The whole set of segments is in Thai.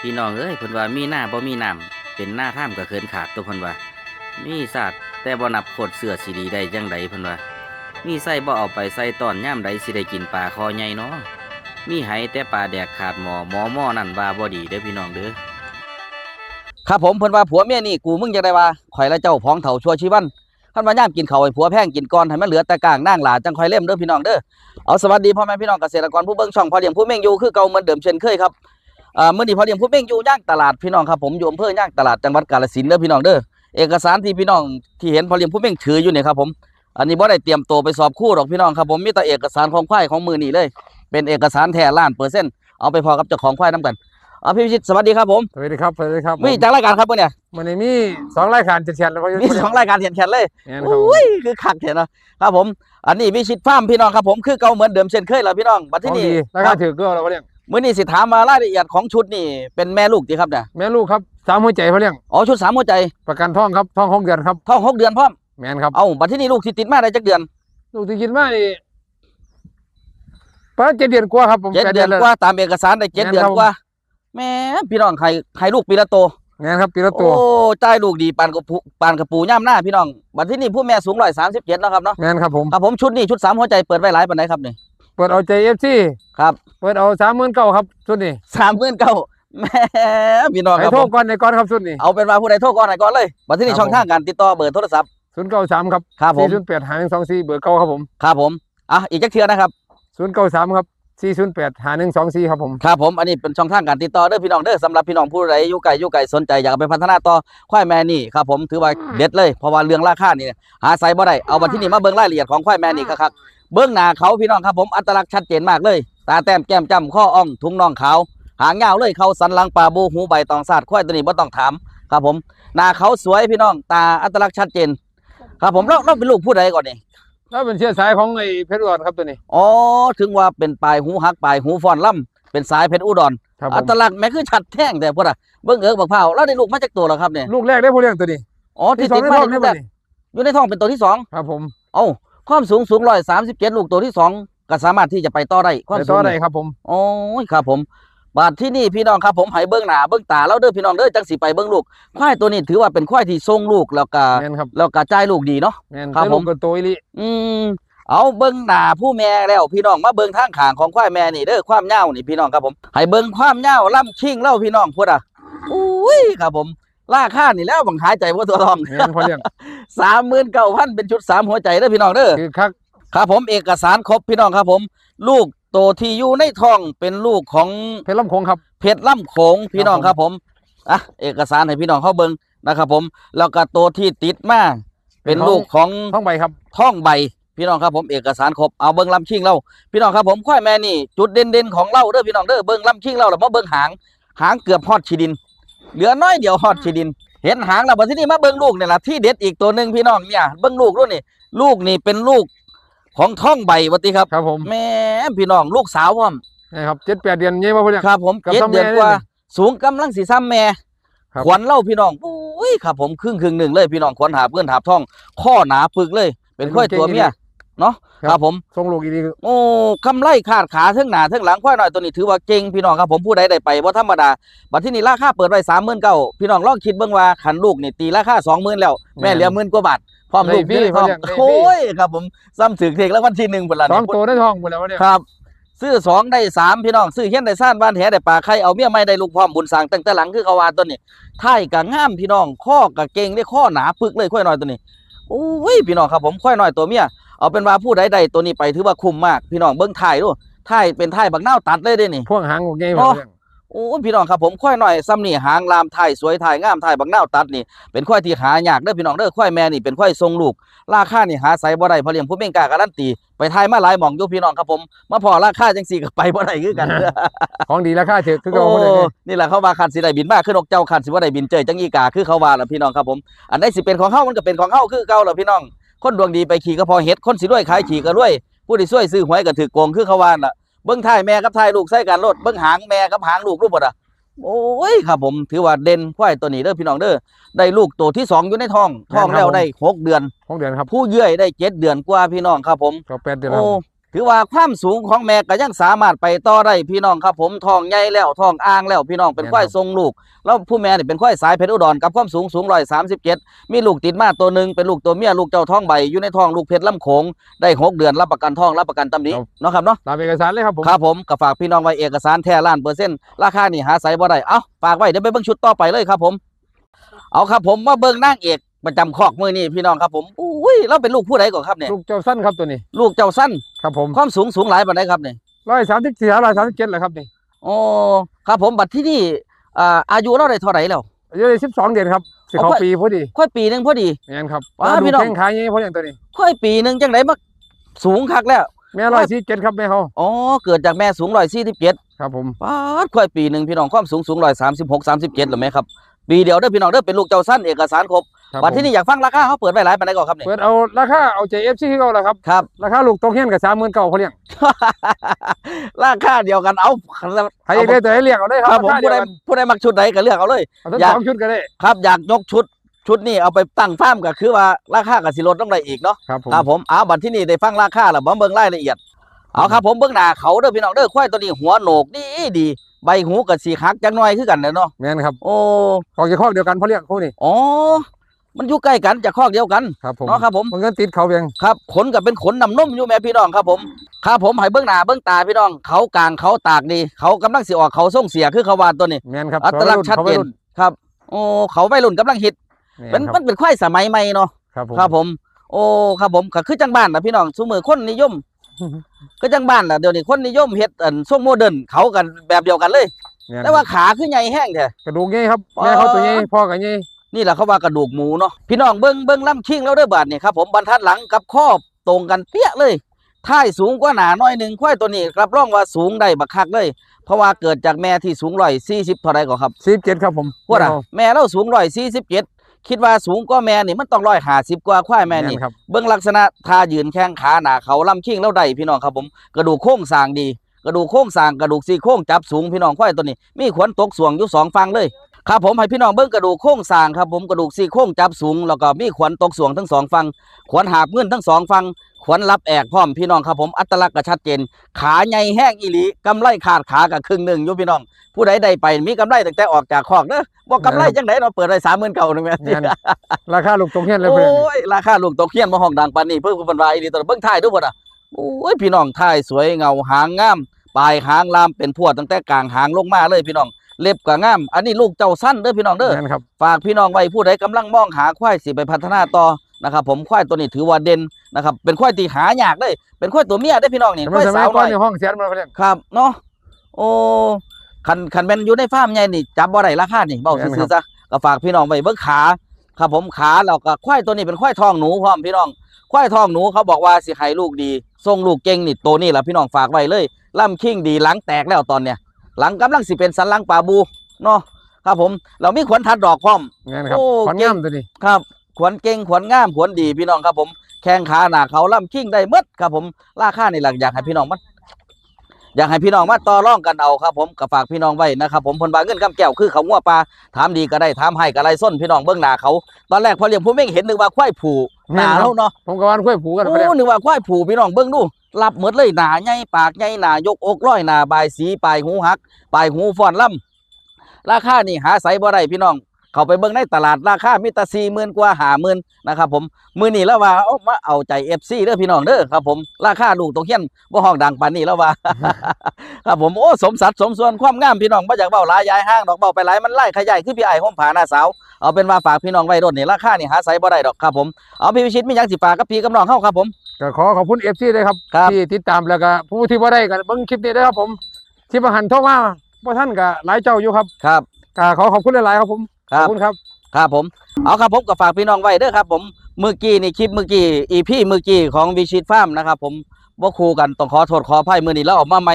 พี่น้องเอ้ยเพิ่นว่ามีหน้าบ่มีน้ำเป็นหน้าท่ามก็เคินขาดตัวเพิ่นว่า มีศาสตร์แต่บ่นับโคตรเสือสิดีได้จังใดเพิ่นว่า มีไส้บ่เอาไปใส่ตอนย่ามใดสิได้กินปลาคอใหญ่เนาะมีไหแต่ปลาแดกขาดหมอหมอหม้อนั่นว่าบ่ดีเด้อพี่น้องเด้อครับผมเพิ่นว่าผัวเมียนี่กูมึงจะได้ว่าข่อยและเจ้าพ้องเฒ่าชัวชีวันท่านวาย่ามกินเขาวให้ผัวแพงกินก่อนให้มันเหลือแต่กลางนางหลาจังคอยเล่มเด้อพี่น้องเด้อเอาสวัสดีพ่อแม่พี่น้องเกษตรกรผู้เบิ่งช่องพอเลี้ยงผู้เม่งอยู่คือเก่าเหมือนเดิมเช่นเคยครับ อ่ามื้อนี้พอเลี้ยงผู้เม่งอยู่ย่างตลาดพี่น้องครับผมอยู่อำเภอย่างตลาดจังหวัดกาฬสินธุ์เด้อพี่น้องเด้อเอกสารที่พี่น้องที่เห็นพอเลี้ยงผู้เม่งถืออยู่เนี่ยครับผมอันนี้บ่ได้เตรียมตัวไปสอบคู่หรอกพี่น้องครับผมมีแต่เอกสารของควายของมือนี่เลย เป็นเอกสารแท้ล้านเปอร์เซ็นต์เอาไปพอกับเจ้าของควายนํกันเอาพี่พิชิตสวัสดีครับผมสวัสดีครับสวัสดีครับมีจากรายการครับเมื่อเนี่ยมันนี้มีสองรายการจะเชียนแล้วก็มีสองรายการเห็นแขนเลยแม่นครับอุ้ยคือคักเห็นเนาะครับผม อันนี้วิชิตฟาร์มพี่น้องครับผมคือเก่าเหมือนเดิมเช่นเคยแล้วพี่น้องบัดขที่องนี่ดีราคคารับถือเกลือเราก็เลี้ยง มื้อนี้สิถามมารายละเอียดของชุดนี่เป็นแม่ลูกดีครับเนี่ยแม่ลูกครับสามหัวใจเขาเลี้ยงอ๋อชุดสามหัวใจประกันท้องครับท้องหกเดือนครับท้องหกเดือนพร้อมแม่นครับเอาบัดที่นี่ลูกที่ติดมาได้จักเดือน ลูกที่กินมานี่ประมาณเจ็ดเดือนกว่าครับผมเจ็ดแปเดือนแล้วกว่าตามเอกสารได้เจ็ดแม่นเดือนครับกว่าแหม่พี่น้องใครใครลูกปีละโตแม่นครับปีละตัวโอ้จ่ายลูกดีปานกระปูปานกระปูย่ำหน้าพี่น้องบัดที่นี่ผู้แม่สูงร้อยสามสิบเจ็ดนาะครับเนาะแม่นครับผมครับผมชุดนี้ชุดสามหัวใจเปิดไว้หลายปานไหนครับนี่ เปิดเอาใจเอฟซีครับเปิดเอาสามหมื่นเก้าครับชุดนี้สามหมื่นเก้าแหม่พี่น้องคให้รับโทผษมก่อนในก่อนครับชุดนี้ เอาเป็นว่าผู้ใดโทรก่อนไหนก่อนเลยมาที่นี่ครับช่องทางการติดต่อเบอร์โทรศัพท์ศูนย์เก้าสามครับครับผมสี่ศูนย์แปดหาหนึ่งสองสี่เบอร์เก้าครับผมครับผมอะอีกจักเทือนะครับศูนย์เก้าสามครับสี่ศูนย์แปดหาหนึ่งสองสี่ครับผม ครับผมอันนี้เป็นช่องทางการติดต่อเด้อพี่น้องเด้อสำหรับพี่น้องผู้ใดอยู่ไกลอยู่ไกลสนใจอยากเอาไปพัฒนาต่อควายแม่นี่ครับผมถือว่าเด็ดเลยเพราะว่าเรื่องราคานี่หาใส่บ่ได้เอามาที่นี่มาเบิ่งรายละเอียดของควายแม่นี่ครับ เบิ่งหน้าเขาพี่น้องครับผมอัตลักษณ์ชัดเจนมากเลย ตาแต้มแก้มจ้ำข้ออ่องทุงน่องขาวหางยาวเลยเขาสันหลังปลาบูหูใบตองซาดควายตัวนี้บ่ต้องถามครับผมหน้าเขาสวยพี่น้องตาอัตลักษณ์ชัดเจน ครับผมเราเราเป็นลูกผู้ใดก่อนนี่แล้วเป็นเชื้อสายของไอ้เพชรอุดรครับตัวนี้อ๋อถึงว่าเป็นปลายหูหักปลายหูฟอนล่ำเป็นสายเพชรอุดรครับผอัมตลักษณ์แม่คือชัดแท่งแต่พวกน่ะเบิ้งเอิกบักเผาแล้วได้ลูกมาจากตัวแล้วครับเนี่ยลูกแรกได้ผู้เลี้ยงตัวนี้อ๋อที่ที่สอติงดในมาท้องในได้แรบ่กนี่อยู่ในท้องเป็นตัวที่สองครับผม เอ้า ความสูงสูงร้อยสามสิบเจ็ดลูกตัวที่สองก็สามารถที่จะไปต่อได้ความแต่สูต่งอได้เนี่ยครับผม โอ้ยครับผม บาดที่นี่พี่น้องครับผมให้เบิ้งหน้าเบิ้งตาแล้วเด้อพี่น้องเด้อจังสิไปเบิ้งลูกควายตัวนี้ถือว่าเป็นควายที่ทรงลูกแล้วก็แม่นครับ แล้วก็จ่ายลูกดีเนาะ แม่นครับได้ลูผกมกับตัวอีหลิอืมเอาเบิ้งหน้าผู้แม่แล้วพี่น้องมาเบิ้งทางขางของควายแม่นี่เด้อความยาวนี่พี่น้องครับผมให้เบิ้งความยาวล่ำชิงเล่าพี่น้องพูดอะอุ้ยครับผม ราคานี่แล้วบังหายใจว่าตัวทองแม่นพอเลี้ยงสามหมื่นเก้าพันเป็นชุดสามหัวใจเด้อพี่น้องเด้อคือคักครับผมเอกสารครบพี่น้องครับผม ลูกโตที่อยู่ในท้องเป็นลูกของเพชรลำโขงครับเพชรล่ำโขงพี่น้องครับผมอะเอกสารให้พี่น้องเข้าเบิ้งนะครับผมแล้วก็โตที่ติดมาเป็นลูกของท้องใบครับท่องใบพี่น้องครับผมเอกสารครบเอาเบิ้งลำชิงเล่าพี่น้องครับผมควายแม่นี่จุดเด่นๆของเล่าเด้อพี่น้องเด้อเบิ้งลำชิงเล่าแล้วมาเบิ้งหางหางเกือบฮอดชีดิน เหลือน้อยเดียวฮอดชีดิน เห็นหางแล้วบัดที่นี่มาเบิ้งลูกเนี่ยล่ะที่เด็ดอีกตัวหนึ่งพี่น้องเนี่ยเบิ้งลูกด้วยนี่ ลูกนี่เป็นลูกของท่องใบวัติครับครับผมแม่พี่น้องลูกสาวพร้อมนี่ครับเจ็ดแปดเดือนเงี้ยมาพอเลี้ยงครับผมกับเจ็ดซ้ำแม่เดือนกว่านี่สูงกำลังสีซ้ำแม่ครับขวัญเล่าพี่น้องอุ้ยครับผมครึ่งครึ่งหนึ่งเลยพี่น้องขวัญหาเพื่อนหาบท่อง ข้อหนาปึกเลย เป็นค่อยตัวเมีย เนาะครับ ผมทรงลูกอีดีโอ้คำไล่ขาดขาเทั้งหน้าเทั้งหลังควายหน่อยตัวนี้ถือว่าเก่งพี่น้องครับผมผู้ใดได้ไปว่าธรรมดาบัดที่นี่ราคาเปิดไว้สามหมื่นเก้าพี่น้องลองคิดเบิ่งว่าขันลูกนี่ตีราคาสองหมื่นแล้วแม่เหลือหมื่นกว่าบาทพร้อมลูกได้พี่อยู่ในท้องเขาเรียกได้พี่โอ้ยครับผมซ้ำถึงเทกแล้ววันที่หนึ่งเป็นละสองนี่ตัวได้ทองหมดแล้ววะเนี่ยครับซื้อสองได้สามพี่น้องซื้อเฮี้ยนได้ซ่านบ้านแหได้ปลาไข่เอาเมียไม่ได้ลูกพร้อมบุญสั่งตั้งแต่หลังคือเขาวาตัวนี้ท้ายกับง่ามพี่น้องข้อกับเก่งได้ข้อหนาปึกเลยค่อยน้อยตัวนี้ โอ้ยพี่น้องครับผมค่อยหน่อยตัวเมียเอาเป็นว่าผู้ใดใดตัวนี้ไปถือว่าคุ้มมากพี่น้องเบิ้งถ่ายดูถ่ายเป็นถ่ายบักนาตัดเลยด้นี่ พวกหางของเงี้ยอ๋มาอพอเลี้ยง อ้ยพี่น้องครับผมค่อยน้อยซ้ำนี่หางลามถ่ายสวยถ่ายงามถ่ายบักนาวตัดนี่เป็นค่อยที่หายากเด้อพี่น้องเด้อค่อยแม่นี่เป็นค่อยทรงลูก ราคานี่หาใส่บ่ได้เพราะเลี้ยงผู้เม่งกล้าการันตีไปถ่ายมาหลายหม่องอยู่พี่น้องครับผมมาพอราคาจังสี่ก็ไปบ่ได้คือกันของดีราคาถือคือโอ้เก่าพอเลี้ยงนี่นี่แหละเขาว่าคันสิได้บินมากขึ้นนกเจ้าคันสิว่าได้บินเจยจังอีกาคือเขาว่าล่ะพี่น้องครับผมอันใดสิเป็นของเฮามันก็เป็นของเฮาคือเก่าล่ะพี่น้องคนดวงดีไปขี่ก็พอเฮ็ดคนสิรวยขายขี่ก็รวยผู้ที่ช่วยซื้อหวยก็ถือโกงคือเขาว่าน่ะ เบิ่งท้ายแม่กับท้ายลูกใส่กันรถเบิ่งหางแม่กับหางลูกรูปบ่อะโอ้ยครับผมถือว่าเด่นควายตัวนี้เด้อพี่น้องเด้อได้ลูกตัวที่สองอยู่ในท้องท้องแล้วได้หกเดือนของเดือนครับผู้เยื่อยได้เจ็ดเดือนกว่าพี่น้องครับผมก็แปดเดือนครัโอ้บ ถือว่าความสูงของแม่ก็ยังสามารถไปต่อได้พี่น้องครับผมทองใหญ่แล้วทองอ่างแล้วพี่น้องเป็นควายทรงลูก แล้วผู้แม่นี่เป็นควายสายเพชรอุดรกับความสูงสูงร้อยสามสิบเจ็ดมีลูกติดมาตัวหนึ่งเป็นลูกตัวเมียลูกเจ้าท้องใบอยู่ในท้องลูกเพชรลำโขงได้หกเดือนรับประกันท้องรับประกันตำหนิเนาะครับเนาะตามเอกสารเลยครับผมครับผมก็ฝากพี่น้องไว้เอกสารแท้ล้านเปอร์เซ็นต์ราคานี่หาใส่บ่ได้เอ้าฝากไว้เดี๋ยวไปเบิ่งชุดต่อไปเลยครับผม เอาครับผมมาเบิ่งนางเอก ประจำคอกมือนี่พี่น้องครับผมอุ้ยเราเป็นลูกผู้ใดก่อนครับเนี่ยลูกเจ้าสั้นครับตัวนี้ ลูกเจ้าสั้นครับผมความสูงสูงหลายปานใดครับเนี่ยร้อยสามสิบสี่ร้อยสามสิบเจ็ดแหละครับนี่โอ้ครับผมบัดที่นี่อ่าอายุเราได้เท่าไหร่แล้วอายุสิบสองเดือนครับสิเอาเขาไปปีพอดีค่อยปีหนึงพอดีแม่นครับว้าดูพี่น้องแข้งขาอย่างนี้เพราะอย่างตัวนี้ค่อยปีหนึงจังไดมาสูงคักแล้วแม่ร้อยสี่เจ็ดครับแม่เขาอ๋อเกิดจากแม่สูงร้อยสี่สิบเจ็ดครับผมป้าดค่อยปีหนึ่งพี่น้องความสูงสูงร้อยสามสิบหกสามสิบเจ็ดหรือไหมครับ ปีเดียวเด้อพี่น้องเด้อเป็นลูกเจ้าสั้นเอกสารครบครับบัดผมที่นี่อยากฟังราคาเขาเปิดไว้หลายปานใดก่อนครับเนี่ยเปิดเอาราคาเอาใจเอฟซีที่เขาแหละครับครับ ราคาลูกตกเฮียนกับสามหมื่นเก้าเขาเลี้ยงราคาเดียวกันเอาใครอยากได้ตัวให้เลี้ยงเอาได้คครัรับบผมราคาเดีผู้ยวใดกันผู้ใดมักชุดใดก็เลือกเอาเลย เอาทั้งอยาก สองชุดก็ได้ครับอยากยกชุดชุดนี้เอาไปตั้งฟาร์มก็คือว่าราคากับสิลดต้องได้อีกเนาะครับผมครับผมเอาบัดที่นี่ได้ฟังราคาแล้วบ่เบิ่งรายละเอียดเอาครับผมเบิ่งหน้าเขาเด้อพี่น้องเด้อควายตัวนี้หัวโหนกดีดี ใบหูกับสีหักจังหน่อยคือกันเนาะแม่นครับ โอ้ออกจากคอกเดียวกันเพราะเลี้ยงเขานี่อ๋อมันอยู่ใกล้กันจากคอกเดียวกันครับผมเนาะครับผมมันก็ติดเขาเพียงครับขนกับเป็นขนนำนมอยู่แม่พี่น้องครับผมครับผมให้เบื้องหน้าเบื้องตาพี่น้องเขากลางเขาตากดีเขากำลังสิออกเขาส่งเสียคือเขาวานตัวนี้แม่นครับอัตลักษณ์ชัดเขาเจวัยนรุ่นครับโอ้เขาวัยรุ่นกำลังฮิตแม่เป็นนคมัรับนเป็นควายสมัยใหม่เนาะครับผมครับผม โอ้ครับผมก็คือจังบ้านนะพี่น้องสมือคนนิยม ก็จังบ้านนะเดี๋ยวนี้คนนิยมเฮ็ดอันทรงโมเดิร์นเขากันแบบเดียวกันเลยแม่นแต่ว่าขาคือใหญ่แห้งแท้กระดูกใหญ่ครับแม่เขาตัวใหญ่พ่อกับใหญ่นี่แหละเขาว่ากระดูกหมูเนาะพี่น้องเบิ้งเบิ้งลำคิงแล้วเด้อบาดนี่ครับผมบรรทัดหลังกับครอบตรงกันเปี้ยเลยท้ายสูงกว่าหนาน้อยหนึ่งควายตัวนี้รับรองว่าสูงได้บักคักเลย เพราะว่าเกิดจากแม่ที่สูงร้อยสี่สิบเท่าไรก่อนครับสิบเจ็ดครับผมพวกน่ะแม่เราสูงร้อยสี่สิบเจ็ด คิดว่าสูงกว่าแม่นี่มันต้องร้อยห้าสิบกว่าควายแม่นี่ครับเบิ้งลักษณะท่ายืนแข้งขาหนาเขาลำคิงแล้วได้พี่น้องครับผม กระดูกโค้งสร้างดี กระดูกโค้งสร้างกระดูกซี่โค้งจับสูงพี่น้องควายตัวนี้ มีขนตกสวงอยู่สองฝั่งเลย ครับผมให้พี่น้องเบิ้งกระดูกโค้งสร้างครับผมกระดูกซี่โค้งจับสูง แล้วก็มีขวัญตกสวงทั้งสองฝั่งขวัญหาบเงินทั้งสองฝั่งขวัญรับแอกพร้อมพี่น้องครับผมอัตลักษณ์ก็ชัดเจน ขาใหญ่แห้งอีหลีกำไรขาดขากับครึ่งหนึ่งอยู่พี่น้อง ผู้ใดได้ไปมีกำไรตั้งแต่ออกจากคอกเด้อบ่กำไรจังไดเราะเปิดได้สามหมื่นเก่าหนึ่งแม่แม่นราคาลูกตกเฮียนเลยโอเพื่อน้ยราคาลูกตกเขียนมาห้องดังปานนี้เพิ่งเป็นวายดีตอนเบิ่งท้ายดูบ่น่ะโอ้ยพี่น้องท้ายสวยเงาหางงามปลายหางลามเป็นพวดตั้งแต่กลางหางลงมาเลยพี่น้อง เล็บก็งาม อันนี้ลูกเจ้าสั้นเด้อพี่น้องเด้อแม่นครับ ฝากพี่น้องไว้ผู้ใดกำลังมองหาควายสิไปพัฒนาต่อนะครับ ผมควายตัวนี้ถือว่าเด่นนะครับ เป็นควายที่หายากเลยเป็นควายตัวเมียได้อพี่น้องนี่แต่คมันวายสมัสายวก่น้อนอย ในห้องเสียมาเพื่อนครับเนาะโอ้คันคันแม่นอยู่ในฟาร์มใหญ่นี่จับบ่ได้ราคานี่เบ้าแม่นซื่ครัอบๆซะก็ฝากพี่น้องไว้เบิ่งขาครับผมขาแล้วก็ควายตัวนี้เป็นควายทองหนูพร้อมพี่น้องควายทองหนูเขาบอกว่าสิให้ลูกดีส่งลูกเก่งนี่ตัวนี้ล่ะพี่น้องฝากไว้เลยล่ำคิงดีหลังแตกแล้วตอนเนี้ย หลังกำลังสิเป็นสันหลังปลาบูเนาะครับผม เรามีขวัญทัดดอกพร้อมแม่นครับโอ้ขอนเก่งงามตัวนี้ครับ ขวัญเก่งขวัญงามขวัญดีพี่น้องครับผม แข้งขาหน้าเขาล่ำคิงได้หมดครับผมราคานี่หลักอยากให้พี่น้องมันอยากให้พี่น้องมาต่อรองกันเอาครับผมก็ฝากพี่น้องไว้นะครับผมเพนบาเงินกำแก้วคือเขางัวปลาถามดีก็ได้ถามให้ก็ไรส้นพี่น้องเบื้องหน้าเขาตอนแรกพอเลี้ยงผู้เม่งเห็นนึกว่าควายผูหนาแล้วเนาะผมกับวานค่อยผูกันเพื่อนโอ้นึกว่าควายผูพี่น้องเบื้องดู รับหมดเลยหนาใหญ่ปากใหญ่หนายกอกร้อยหนาบายสีปลายหูหักปลายหูฟอนล่ำราคานี่หาใสบ่ได้พี่น้อง เข้าไปเบิ่งในตลาดราคามีแต่สี่หมื่นกว่าหาหมื่นนะครับผมมือนี้แล้วว่าเอามาเอาใจเอฟซีเด้อพี่น้องเด้อครับผมราคาลูกตกเฮียนบ่ห้องดังปานนี้แล้วว่าครับผมโอ้สมสัดสมส่วนความงามพี่น้องบ่อยากเว้าหลายยายห้างดอกเว้าไปหลายมันไล่ขยายคือพี่ไอ้ายห่มผาหน้าสาวเอาเป็นว่าฝากพี่น้องไว้รถนี่ราคานี่หาไสบ่ได้ดอกครับผมเอาพี่วิชิตมีหยังสิฝากกับพี่กับน้องเฮาครับผมก็ขอขอบคุณเอฟซีเลยครับครับที่ติดตามแล้วก็ผู้ที่ว่าได้กันเบิ่งคลิปนี้ด้วยครับผมที่ประหันโทรมาพวกท่านก็หลายเจ้าอยู่ครับครับก็ขอขอบคุณหลายๆครับผม คขรัอบบคุณครับ ครับผมเอาครับผมก็ฝากพี่น้องไว้เด้อครับ ผมเมื่อกี้นี่คลิปเมื่อกี้อีพี่เมื่อกี้ของวิชิตฟาร์มนะครับ ผมบ่คู่กันต้องขอโทษขออภัยมื้อนี้แล้วออกมาใหม่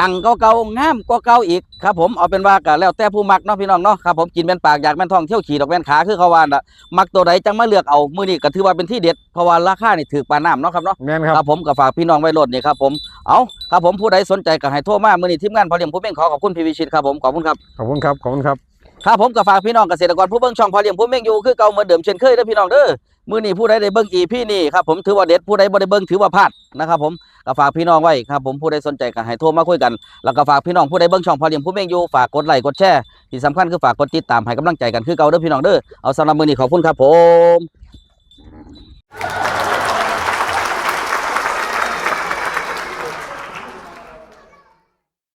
ตังเก่าๆงามกว่าเก่าอีกครับผมเอาเป็นว่าก็แล้วแต่ผู้มักเนาะพี่น้องเนาะครับผมกินเป็นปากอยากเป็นท้องเที่ยวขี่ดอกแว่นขาคือเขาว่าน่ะมักตัวใดจังมาเลือกเอามื้อนี้ก็ถือว่าเป็นที่เด็ดเพราะว่าราคานี่ถูกปานน้ำเนาะครับเนาะ แม่นคครับรับผมก็ฝากพี่น้องไว้โลดนี่ครับผม เอาครับผมผู้ใดสนใจก็ให้โทรมา มื้อนี้ทีมงานพอเลี้ยงผู้เม่งขอขอบคุณพี่วิชิตครับผม ขอบคุณครับ ขอบคุณครับ ขอบคุณครับ ครับผมกับฝากพี่น้องเกษตรกรผู้เบิ่งช่องพอเลี้ยงผู้เม่งอยู่คือเก่าเหมือนเดิมเช่นเคยนะพี่น้องเด้อมือหนี้ผู้ใดได้เบิ่งอีพี่นี่ครับผมถือว่าเด็ดผู้ใดบ่ได้เบิ่งถือว่าพลาดนะครับผมก็ฝากพี่น้องไว้ครับผมผู้ใดสนใจก็ให้โทรมาคุยกัน แล้วก็ฝากพี่น้องผู้ใดเบิ่งช่องพอเลี้ยงผู้เม่งอยู่ฝากกดไลค์กดแชร์ที่สำคัญคือฝากกดติดตามให้กำลังใจกันคือเก่าเด้อพี่น้องเด้อเอาสำหรับมือหนีขอบคุณครับผม